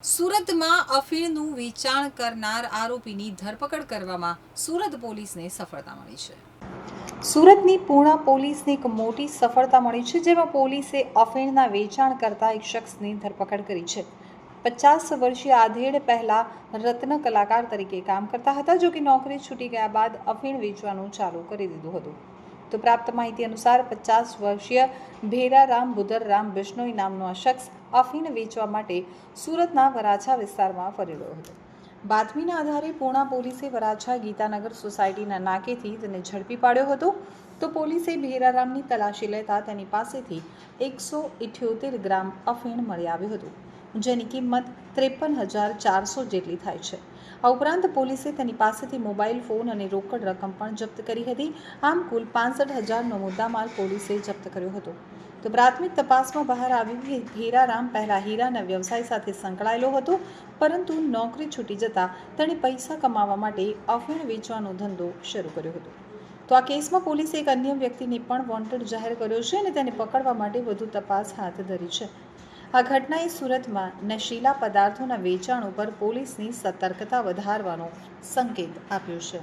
સુરતમાં અફીણનું વેચાણ કરનાર આરોપીની ધરપકડ કરવામાં સુરત પોલીસને સફળતા મળી છે. સુરતની પૂર્ણા પોલીસને એક મોટી સફળતા મળી છે, જેમાં પોલીસે અફીણના વેચાણ કરતા એક શખ્સની ધરપકડ કરી છે. પચાસ વર્ષીય આધેડ પહેલા રત્ન કલાકાર તરીકે કામ કરતા હતા, જો કે નોકરી છૂટી ગયા બાદ અફીણ વેચવાનું ચાલુ કરી દીધું હતું. તો પ્રાપ્ત માહિતી અનુસાર પચાસ વર્ષીય ભેરારામ બુધરરામ બિશ્નોઈ નામનો આ શખ્સ અફીણ વેચવા માટે સુરતના વરાછા વિસ્તારમાં ફરી રહ્યો હતો. બાતમીના આધારે પૂણા પોલીસે વરાછા ગીતાનગર સોસાયટીના નાકેથી તેને ઝડપી પાડ્યો હતો. તો પોલીસે ભેરારામની તલાશી લેતા તેની પાસેથી એકસો ઇઠ્યોતેર ગ્રામ અફીણ મળી આવ્યું હતું. જેની કિંમત ત્રેપન હજાર ચારસો જેટલી થાય છે. આ ઉપરાંત પોલીસે તેની પાસેથી મોબાઈલ ફોન અને રોકડ રકમ પણ જપ્ત કરી હતી. આમ કુલ પાંસઠ હજારનો મુદ્દામાલ પોલીસે જપ્ત કર્યો હતો. તો પ્રાથમિક તપાસમાં બહાર આવ્યું કે હીરારામ પહેલા હીરાના વ્યવસાય સાથે સંકળાયેલો હતો, પરંતુ નોકરી છૂટી જતાં તેણે પૈસા કમાવા માટે અફીણ વેચવાનો ધંધો શરૂ કર્યો હતો. તો આ કેસમાં પોલીસે એક અન્ય વ્યક્તિને પણ વોન્ટેડ જાહેર કર્યો છે અને તેને પકડવા માટે વધુ તપાસ હાથ ધરી છે. આ ઘટનાએ સુરતમાં નશીલા પદાર્થોના વેચાણ ઉપર પોલીસની સતર્કતા વધારવાનો સંકેત આપ્યો છે.